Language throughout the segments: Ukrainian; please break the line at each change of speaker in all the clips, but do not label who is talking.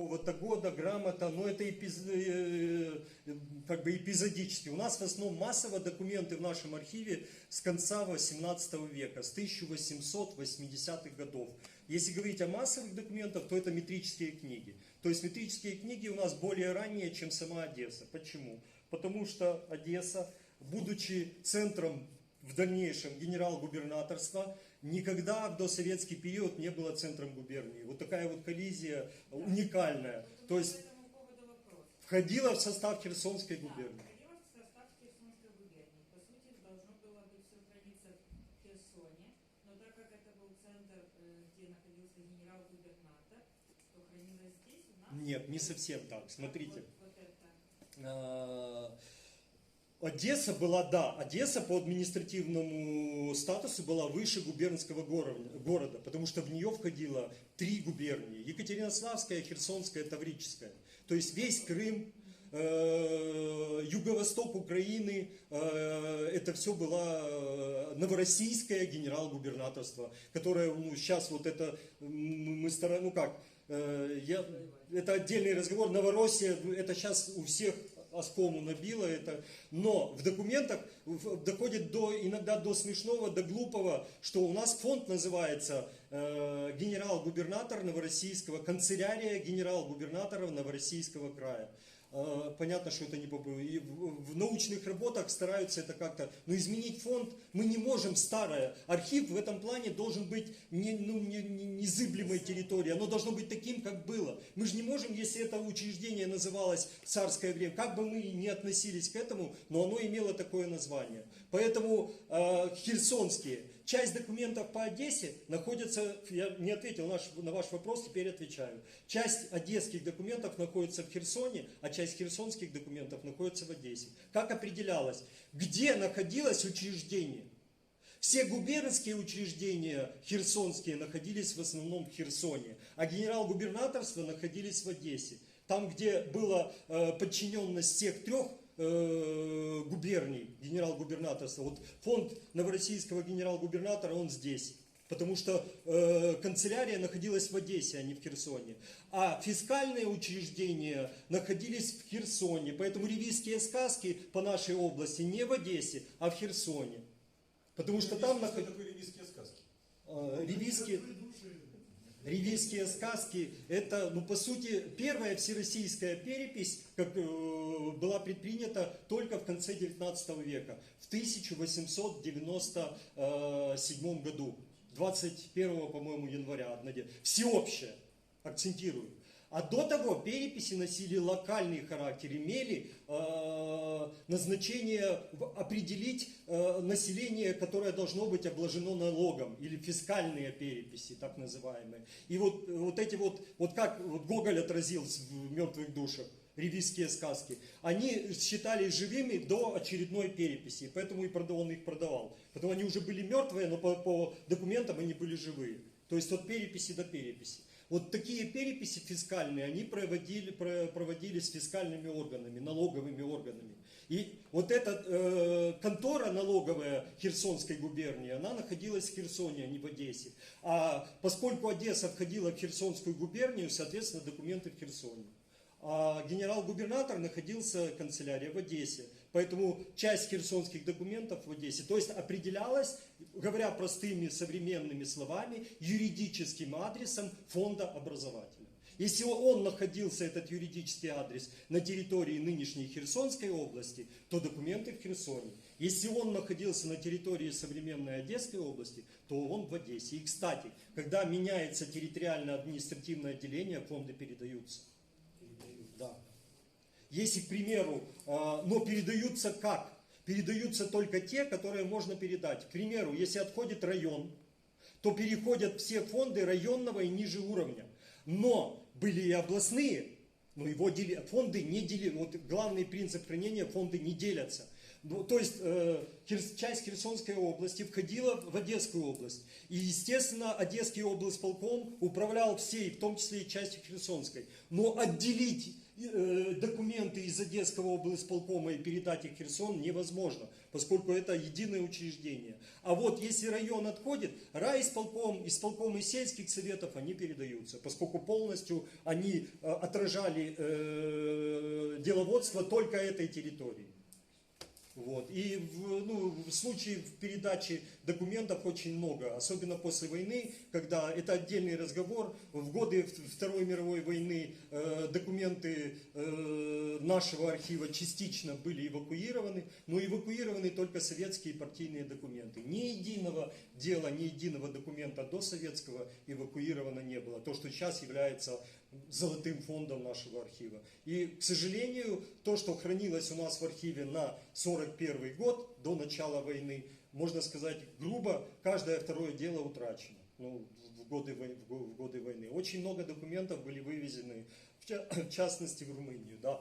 какого-то года, грамота, но это эпиз- э, как бы эпизодически. У нас в основном массово документы в нашем архиве с конца 18 века, с 1880-х годов. Если говорить о массовых документах, то это метрические книги. То есть метрические книги у нас более ранние, чем сама Одесса. Почему? Потому что Одесса, будучи центром в дальнейшем генерал-губернаторства, Никогда в досоветский период не было центром губернии. Вот такая вот коллизия да. уникальная. Поэтому То есть входила в состав Херсонской губернии. Нет, не совсем так. Смотрите.
Вот, вот это.
А, Одесса была, да, Одесса по административному статусу была выше губернского города, потому что в нее входило три губернии. Екатеринославская, Херсонская, Таврическая. То есть весь Крым, э, юго-восток Украины, э, это все было э, новороссийское генерал-губернаторство, которое ну, сейчас вот это, мы стара- ну как, э, я, это отдельный разговор, Новороссия, это сейчас у всех оскому набило это, но в документах в- доходит до, иногда до смешного, до глупого, что у нас фонд называется э, генерал-губернатор Новороссийского, канцелярия генерал-губернаторов Новороссийского края. Э, Понятно, что это не и в, научных работах стараются это как-то, но изменить фонд мы не можем старое. Архив в этом плане должен быть не, ну, не, не- незыблемой территорией, оно должно быть таким, как было. Мы же не можем, если это учреждение называлось царское время, как бы мы ни относились к этому, но оно имело такое название. Поэтому э, херсонские, часть документов по Одессе находится, я не ответил наш- на ваш вопрос, теперь отвечаю. Часть одесских документов находится в Херсоне, а часть херсонских документов находится в Одессе. Как определялось, где находилось учреждение? Все губернские учреждения херсонские находились в основном в Херсоне, а генерал-губернаторство находились в Одессе. Там, где была э, подчиненность всех трех э, губерний генерал-губернаторства. Вот фонд новороссийского генерал-губернатора, он здесь. Потому что э, канцелярия находилась в Одессе, а не в Херсоне. А фискальные учреждения находились в Херсоне. Поэтому ревизские сказки по нашей области не в Одессе, а в Херсоне. Потому что там
Что
находились...
такое ревизские сказки?
Ревизские, ревизские сказки, это, ну, по сути, первая всероссийская перепись, как э, была предпринята только в конце 19 века, в 1897 году, 21, по-моему, января, одна де- всеобщая, акцентирую. А до того переписи носили локальный характер, имели э, назначение определить э, население, которое должно быть обложено налогом, или фискальные переписи, так называемые. И вот, вот эти вот, вот как вот Гоголь отразил в «Мертвых душах», ревизские сказки, они считались живыми до очередной переписи, поэтому и продавал, он их продавал. Потом они уже были мертвые, но по, по документам они были живые. То есть от переписи до переписи. Вот такие переписи фискальные, они проводили, про- проводились фискальными органами, налоговыми органами. И вот эта э, контора налоговая Херсонской губернии, она находилась в Херсоне, а не в Одессе. А поскольку Одесса входила в Херсонскую губернию, соответственно, документы в Херсоне. А генерал-губернатор находился в канцелярии в Одессе. Поэтому часть херсонских документов в Одессе. То есть определялась, говоря простыми современными словами, юридическим адресом фонда образователя. Если он находился, этот юридический адрес, на территории нынешней Херсонской области, то документы в Херсоне. Если он находился на территории современной Одесской области, то он в Одессе. И, кстати, когда меняется территориально-административное отделение, фонды передаются. Да. Если, к примеру, э, но передаются как? Передаются только те, которые можно передать. К примеру, если отходит район, то переходят все фонды районного и ниже уровня. Но были и областные, но его дели- фонды не делили. Вот главный принцип хранения, фонды не делятся. Ну, то есть э, часть Херсонской области входила в Одесскую область. И, естественно, Одесский облсполком управлял всей, в том числе и частью Херсонской. Но отделить документы из Одесского облсполкома и передать их в Херсон невозможно, поскольку это единое учреждение. А вот если район отходит, райисполком, исполком и сельских советов, они передаются, поскольку полностью они э, отражали э, деловодство только этой территории. Вот. И в, ну, в случае в передаче документов очень много, особенно после войны, когда это отдельный разговор. В годы Второй мировой войны э, документы э, нашего архива частично были эвакуированы, но эвакуированы только советские партийные документы. Ни единого дела, ни единого документа до советского эвакуировано не было. То, что сейчас является золотым фондом нашего архива. И, к сожалению, то, что хранилось у нас в архиве на 41 год, до начала войны, можно сказать грубо, каждое второе дело утрачено ну, в, годы, вой- в го- в годы войны. Очень много документов были вывезены, в ча- в частности, в Румынию. Да.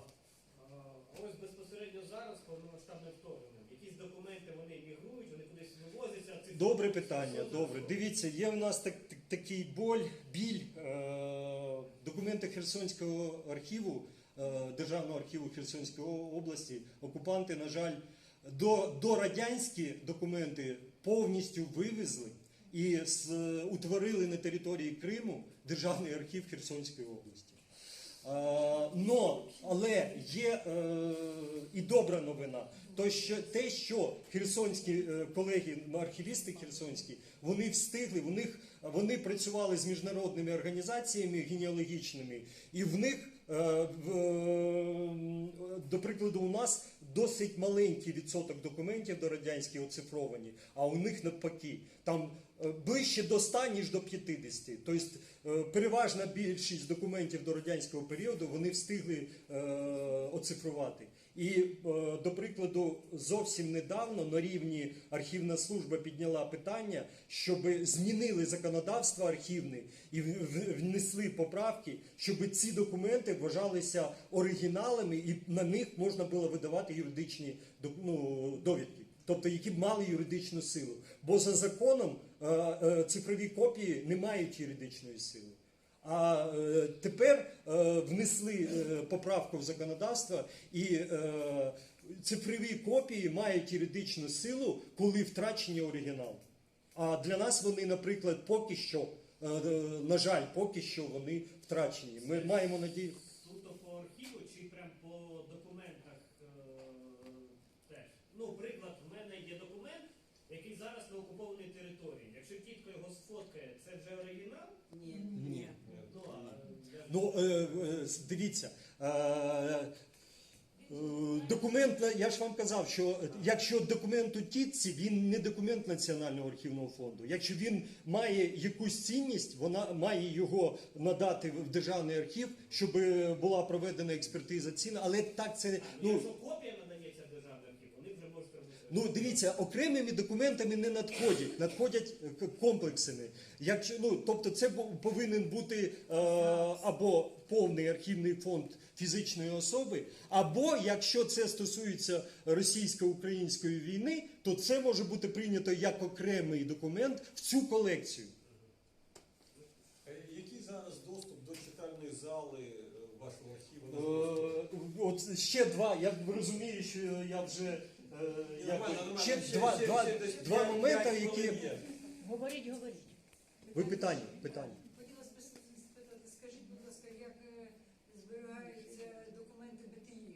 А ось безпосередньо зараз повномасштабне вторгнення. Якісь документи вони мігрують, вони кудись вивозяться. а цих
Добре
документів
питання,
що
добре.
за-
Дивіться, є в нас так, так- такий боль, біль. Е, документи Херсонського архіву, е, Державного архіву Херсонської області, окупанти, на жаль, до, до документи повністю вивезли і с- утворили на території Криму Державний архів Херсонської області. Е, Но, але є е, і добра новина. То що те, що херсонські е, колеги, архівісти херсонські, вони встигли, в них вони працювали з міжнародними організаціями генеалогічними, і в них, е, е, до прикладу, у нас досить маленький відсоток документів до радянських оцифровані, а у них навпаки. Там е, ближче до 100, ніж до 50. Тобто переважна більшість документів до радянського періоду вони встигли оцифрувати. І, е, до прикладу, зовсім недавно на рівні архівна служба підняла питання, щоб змінили законодавство архівне і внесли поправки, щоб ці документи вважалися оригіналами і на них можна було видавати юридичні ну, довідки тобто які б мали юридичну силу. Бо за законом е, е, цифрові копії не мають юридичної сили. А е, тепер е, внесли е, поправку в законодавство, і цифрові копії мають юридичну силу, коли втрачені оригінал. А для нас вони, наприклад, поки що, на жаль, поки що вони втрачені. Ми маємо надію.
Суто по архіву чи прям по документах е, теж. Ну, приклад, в мене є документ, який зараз на окупованій території. Якщо тітко його сфоткає, це вже оригінал?
Ні.
Ні.
Ну, а я ж-
Ну, е, е, дивіться. Е, Документ, я ж вам казав, що якщо документ у тітці, він не документ Національного архівного фонду. Якщо він має якусь цінність, вона має його надати в державний архів, щоб була проведена експертиза цін. Але так це
Ну,
ну.
якщо копія надається в державний архів, вони вже можуть робити.
Ну, дивіться, окремими документами не надходять, надходять е, комплексами. Якщо, ну, тобто це повинен бути е, або повний архівний фонд фізичної особи, або якщо це стосується російсько-української війни, то це може бути прийнято як окремий документ в цю колекцію.
Е, Який зараз доступ до читальної зали е, вашого архіву?
От ще два. Я розумію, що я вже е, ще два, два, два моменти, які.
Говоріть, говоріть.
ви питання, питання.
Хотілося б спитати, скажіть, будь ласка, як е, зберігаються документи БТІ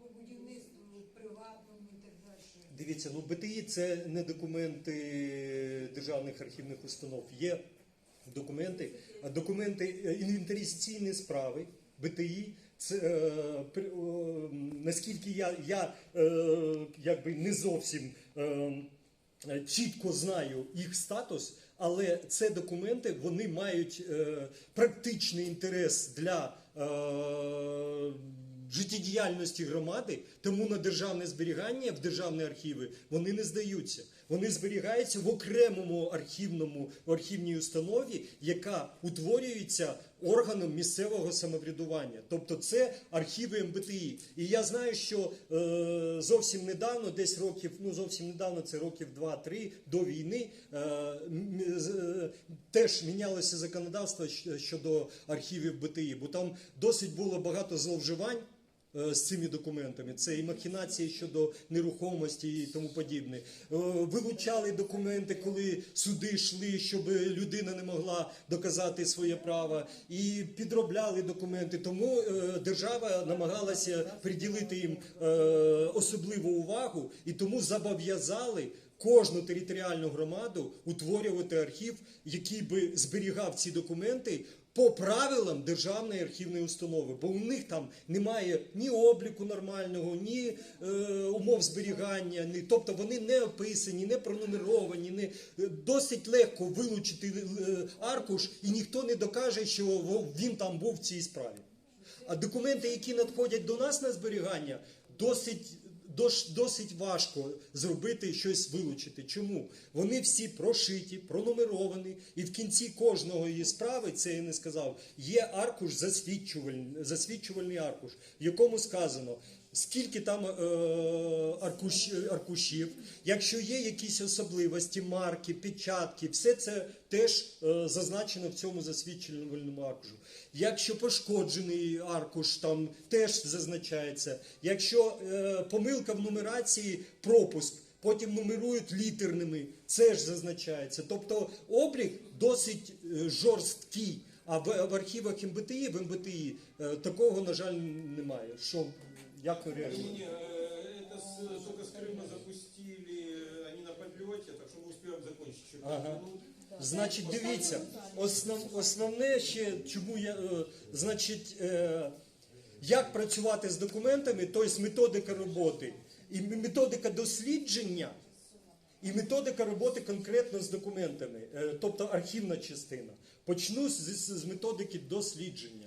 по будівництву приватному і так далі?
Дивіться, ну БТІ це не документи державних архівних установ. Є документи, а документи е, інвентаризаційні справи БТІ. Це е, наскільки я, я е, якби не зовсім е, чітко знаю їх статус, але це документи вони мають е, практичний інтерес для е, життєдіяльності громади, тому на державне зберігання в державні архіви вони не здаються. Вони зберігаються в окремому архівному архівній установі, яка утворюється органом місцевого самоврядування. Тобто це архіви МБТІ. І я знаю, що е, зовсім недавно, десь років, ну зовсім недавно, це років 2-3 до війни, е, е, теж мінялося законодавство щодо архівів БТІ, бо там досить було багато зловживань з цими документами. Це і махінації щодо нерухомості і тому подібне. Е, Вилучали документи, коли суди йшли, щоб людина не могла доказати своє право, і підробляли документи. Тому е, держава намагалася приділити їм е, особливу увагу і тому зобов'язали. Кожну територіальну громаду утворювати архів, який би зберігав ці документи по правилам державної архівної установи, бо у них там немає ні обліку нормального, ні е, умов зберігання, ні, тобто вони не описані, не пронумеровані, не е, досить легко вилучити е, аркуш, і ніхто не докаже, що він там був в цій справі. А документи, які надходять до нас на зберігання, досить. Досить важко зробити щось вилучити. Чому? Вони всі прошиті, пронумеровані, і в кінці кожного її справи, це я не сказав, є аркуш засвідчувальний, засвідчувальний аркуш, в якому сказано, скільки там е, аркуш, аркушів, якщо є якісь особливості, марки, печатки, все це теж е, зазначено в цьому засвідчувальному аркушу. Якщо пошкоджений аркуш, там теж зазначається. Якщо е, помилка в нумерації, пропуск, потім нумерують літерними, це ж зазначається. Тобто облік досить е, жорсткий. А в, в архівах МБТІ, в МБТІ е, такого, на жаль, немає. Що, як ви реагуєте?
Не, э, это с- только с Крыма запустили, они на подлете, так что мы успеем закончить через
Ага.
пять минут.
Значить, дивіться, основ, основне ще, чому я, е, значить, е, як працювати з документами, тобто методика роботи і м- методика дослідження, і методика роботи конкретно з документами, е, тобто архівна частина. Почну з, з, з методики дослідження.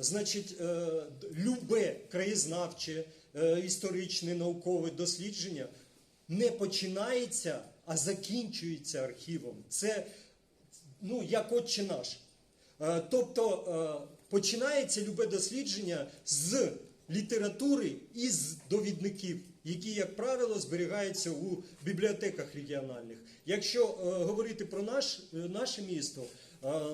Значить, е, любе краєзнавче, е, історичне, наукове дослідження не починається, а закінчується архівом. Це ну, як отче наш. Е, Тобто починається любе дослідження з літератури і з довідників, які, як правило, зберігаються у бібліотеках регіональних. Якщо говорити про наш, наше місто,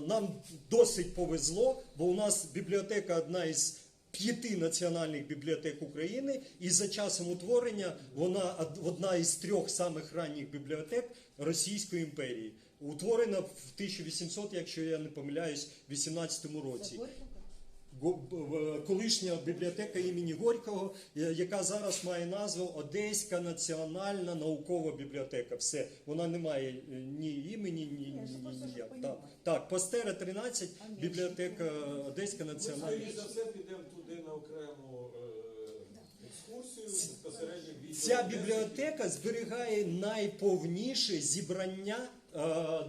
нам досить повезло, бо у нас бібліотека одна із п'яти національних бібліотек України, і за часом утворення вона од- одна із трьох самих ранніх бібліотек Російської імперії. Утворена в 1800, якщо я не помиляюсь, 18 році. Колишня бібліотека імені Горького, е, яка зараз має назву Одеська національна наукова бібліотека. Все, вона не має е, ні імені, ні, ні, ні ніяк. Так, так, Пастера 13, бібліотека Одеська національна.
скоріш за все, підемо туди на окрему е, екскурсію.
Ця бібліотека зберігає найповніше зібрання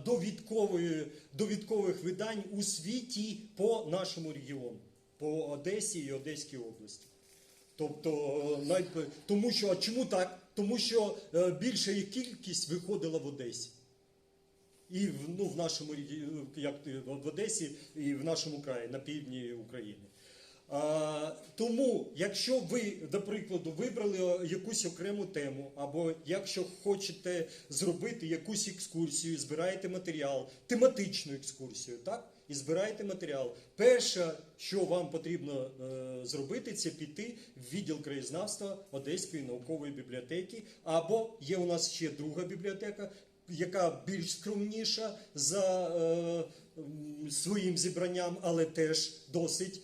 довідкової, довідкових видань у світі по нашому регіону, по Одесі і Одеській області. Тобто, е, тому що, а чому так? Тому що е, більша їх кількість виходила в Одесі. І ну, в нашому як в Одесі і в нашому краї, на півдні України. А, тому, якщо ви, до прикладу, вибрали якусь окрему тему, або якщо хочете зробити якусь екскурсію, збираєте матеріал, тематичну екскурсію, так? І збирайте матеріал. Перше, що вам потрібно е, зробити, це піти в відділ краєзнавства Одеської наукової бібліотеки, або є у нас ще друга бібліотека, яка більш скромніша за е, своїм зібранням, але теж досить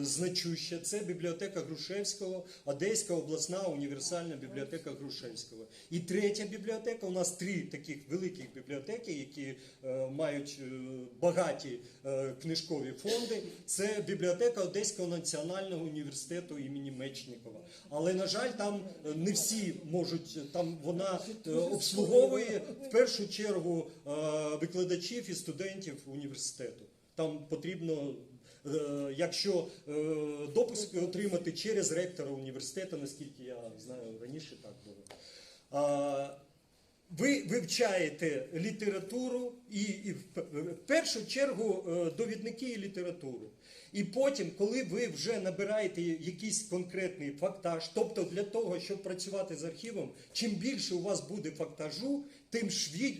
значуща. Це бібліотека Грушевського, Одеська обласна універсальна бібліотека Грушевського. І третя бібліотека. У нас три таких великих бібліотеки, які е, мають е, багаті е, книжкові фонди. Це бібліотека Одеського національного університету імені Мечникова. Але на жаль, там е, не всі можуть там вона е, обслуговує в першу чергу е, викладачів і студентів університету. Там потрібно, е, якщо е, допуск отримати через ректора університету, наскільки я знаю, раніше так було. Ви вивчаєте літературу і, і в першу чергу е, довідники і літературу. І потім, коли ви вже набираєте якийсь конкретний фактаж, тобто для того, щоб працювати з архівом, чим більше у вас буде фактажу, тим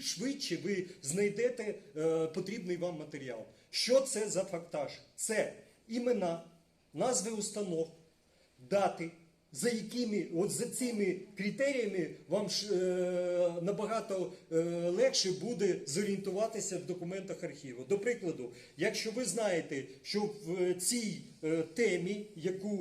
швидше ви знайдете е, потрібний вам матеріал. Що це за фактаж? Це імена, назви установ, дати, за якими, от за цими критеріями вам ж, е, набагато е, легше буде зорієнтуватися в документах архіву. До прикладу, якщо ви знаєте, що в цій е, темі, яку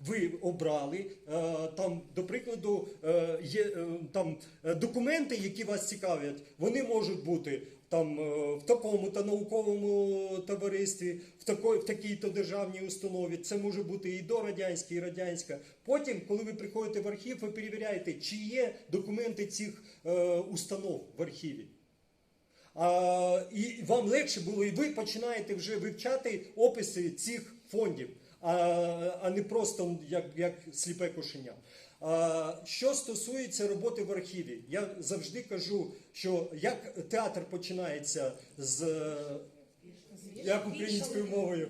ви обрали, е, там, до прикладу, е, є е, там е, документи, які вас цікавлять, вони можуть бути там е, в такому-то науковому товаристві, в такої, в такій-то державній установі. Це може бути і дорадянська, і радянська. Потім, коли ви приходите в архів, ви перевіряєте, чи є документи цих е, установ в архіві. А, і вам легше було, і ви починаєте вже вивчати описи цих фондів, а, а не просто як, як сліпе кошеня. Що стосується роботи в архіві, я завжди кажу, що як театр починається з як українською мовою.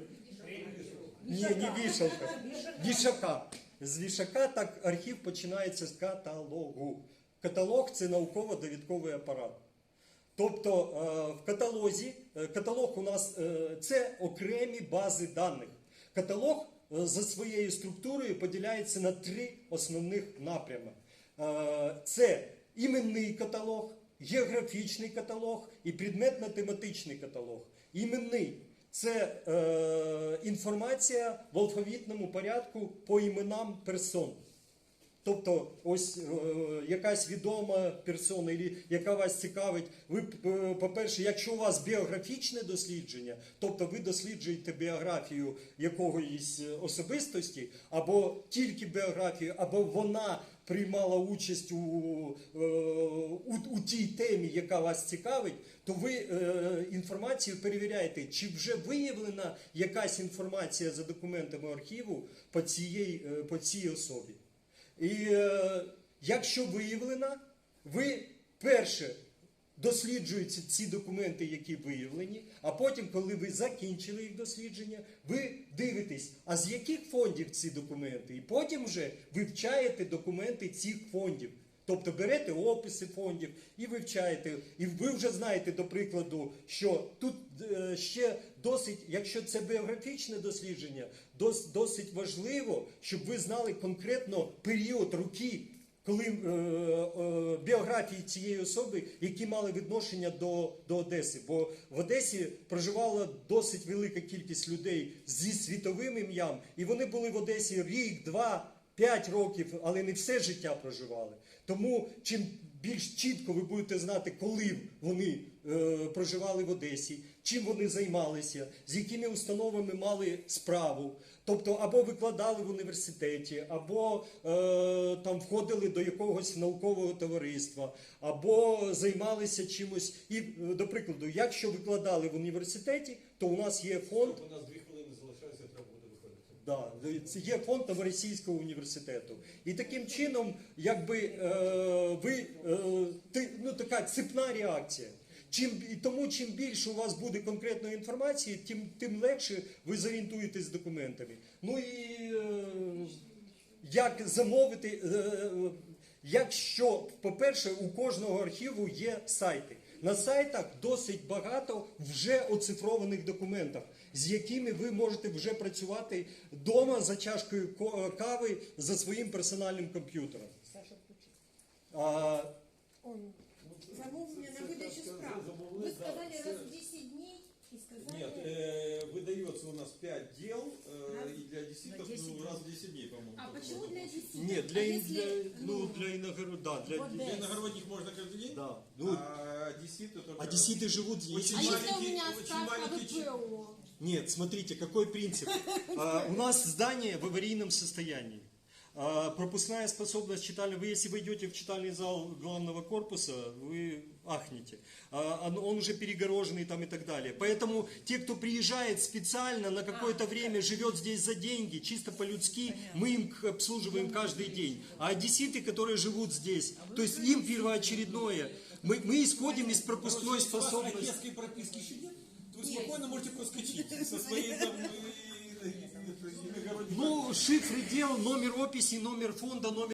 Ні, не вішалка. Вішака. З вішака так архів починається з каталогу. Каталог це науково-довідковий апарат. Тобто е, в каталозі, е, каталог у нас е, це окремі бази даних. Каталог за своєю структурою поділяється на три основних напрями. Е, Це іменний каталог, географічний каталог і предметно-тематичний каталог. Іменний це е, інформація в алфавітному порядку по іменам персон. Тобто, ось е, якась відома персона, яка вас цікавить. Ви, е, по-перше, якщо у вас біографічне дослідження, тобто ви досліджуєте біографію якоїсь е, особистості, або тільки біографію, або вона приймала участь у, е, у, у тій темі, яка вас цікавить, то ви е, інформацію перевіряєте, чи вже виявлена якась інформація за документами архіву по, цієї, по цій особі. І е, якщо виявлена, ви перше досліджуєте ці документи, які виявлені, а потім, коли ви закінчили їх дослідження, ви дивитесь, а з яких фондів ці документи, і потім вже вивчаєте документи цих фондів. Тобто берете описи фондів і вивчаєте, і ви вже знаєте, до прикладу, що тут е, ще досить, якщо це біографічне дослідження, досить важливо, щоб ви знали конкретно період роки, коли е, е, біографії цієї особи, які мали відношення до, до Одеси. Бо в Одесі проживала досить велика кількість людей зі світовим ім'ям, і вони були в Одесі рік, два. П'ять років, але не все життя проживали. Тому чим більш чітко ви будете знати, коли вони е, проживали в Одесі, чим вони займалися, з якими установами мали справу, тобто або викладали в університеті, або е, там входили до якогось наукового товариства, або займалися чимось. І, е, до прикладу, якщо викладали в університеті, то у нас є фонд. Да, є фонд Новоросійського університету. І таким чином, якби е, ви е, ти, ну, така цепна реакція. Чим і тому, чим більше у вас буде конкретної інформації, тим, тим легше ви зорієнтуєтесь з документами. Ну і е, як замовити, е, е, якщо, по-перше, у кожного архіву є сайти. На сайтах досить багато вже оцифрованих документів, з якими ви можете вже працювати вдома за чашкою кави за своїм персональним комп'ютером.
Саша.
А,
Замовлення на видачу справ. Ви сказали раз
Нет, э, выдается у нас 5 дел, э,
Раз-
и для десяток
на 10
ну,
дней.
раз в 10 дней, по-моему.
А
только
почему
можно
для
получить.
10?
ні, для,
а
ін-
если,
для, ну,
ну,
для іногород, да, для,
Вот
Для
Yes.
иногородних можно каждый день,
да. Ну,
а деситы только...
а десяти живут здесь.
Очень
А если у
маленький-
меня
очень
справка
маленький
ВПО?
Нет, смотрите, какой принцип. А, у нас здание в аварийном состоянии. А пропускная способность читальной, вы если вы идете в читальный зал главного корпуса, вы ахнете. А, он, уже перегороженный там и так далее. Поэтому те, кто приезжает специально на какое-то время, живет здесь за деньги, чисто по-людски, мы им обслуживаем каждый день. А одесситы, которые живут здесь, то есть им первоочередное, мы, мы исходим из пропускной способности.
прописки еще нет, вы спокойно можете проскочить со своей
Ну, шифры дел, номер описи, номер фонда, номер